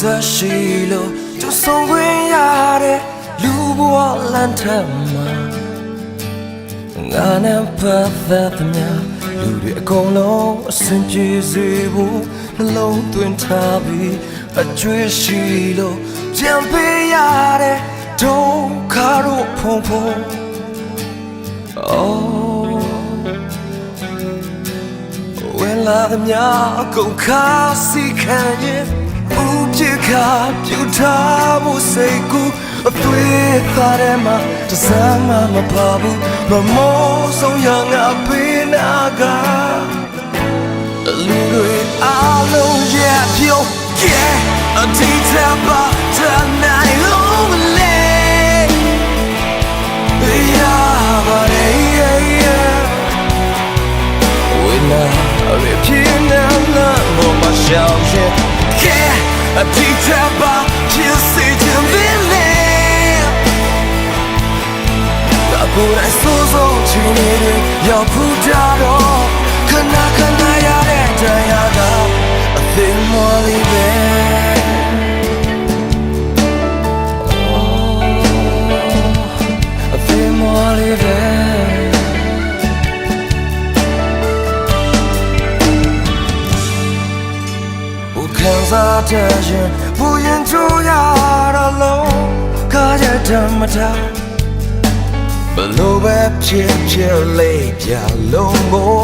စရှိလို့ကျဆုံးခွင့်ရတဲ့လူဘဝလမ်းထက်မှာငါနဲ့ပတ်သက်သမျှလူတွေအကုန်လုံးအဆင်ပြေစေဖို့နှလုံးသွင်းထားပြီးအကျွေးရှိလို့ကြံပေးရတဲ့ဒုက္ခတို့ဖုံဖုံ Oh ဝင်လာသမျှအကုန်ခါစီခံရင် ဥပြခါပြူထားမှုစိတ်ကူအသွေးသားထဲမှာတစမ်းမှမပါဘူးမမောဆုံးရငါပေးနာကလူတွေအားလုံးရဲ့ပြုံး Yeah အတီးချပါတနိုင်လုံးလေ Yeah, but yeah, yeah. When I repeat now, no more shouting. Yeah, a teacher, but you see to me. အခုတိုင်းစိုးစိုးချင်နေတယ်ရောက်ဖူးကြတော့ခဏခဏရတဲ့တရားကအသိမလေး စားတဲ့ရင်ဘူရင်ချိုးရတော့လုံးကားတဲ့ဓမ္မတာဘလို့ပဲဖြစ်ဖြစ်လေးပြလုံးကို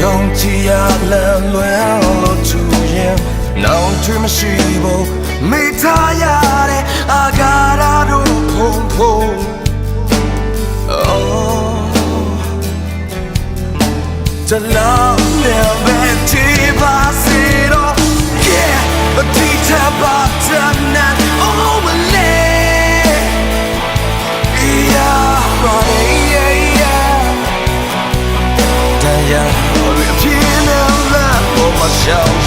ယုံကြည်ရလမ်းလွယ်လို့သူရင်နောင်ချမရှိဘူးမိထားရတဲ့အာဃာရတို့ဖုံဖုံ The love never divisido Yeah, but Tita Button and Overlay Yeah, yeah, yeah, yeah တရားရပြင်းနေလာလို့မရှောင်ရင် Yeah,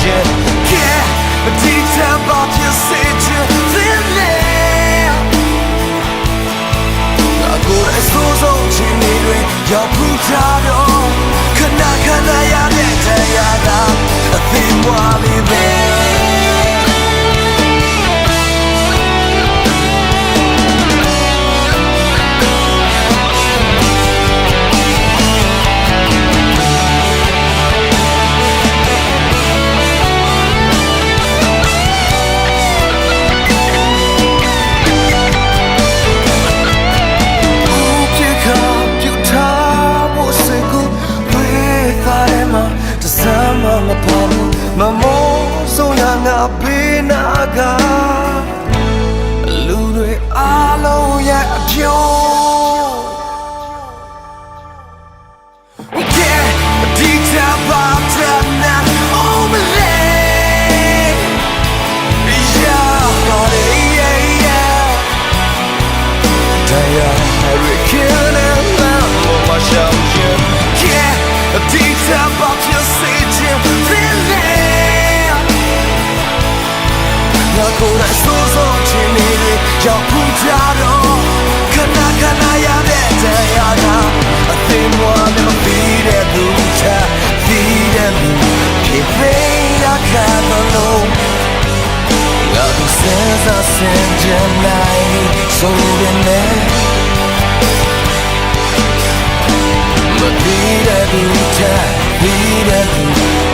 ရငါပေးနာကလူတွေအားလုံးရဲ့အပြုံး ရောက်ဖူးကြတော့ခဏခဏရတဲ့တရားကအသိမွားနဲ့ပြီးတဲ့သူချပြီးတဲ့လူဖြစ်ပေရခါတော့လုံးငါတို့စင်စားစင်ကြနိုင်ဆိုရင်လည်းမပြီးတဲ့သူချပြီးတဲ့သူ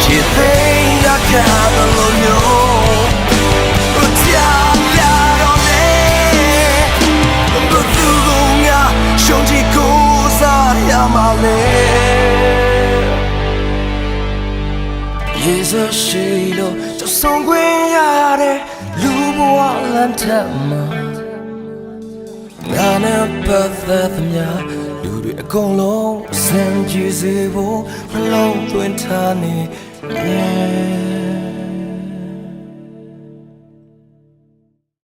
ချစ်သေးရကြတော့လို့ ယေရှုရှိလို့ကျဆုံးခွင့်ရတဲ့လူဘဝလမ်းထက်မှာငါနဲ့ပတ်သက်သမျှလူတွေအကုန်လုံးစင်ကြည်စေဖို့နှလုံးသွင်းထားနေ yeah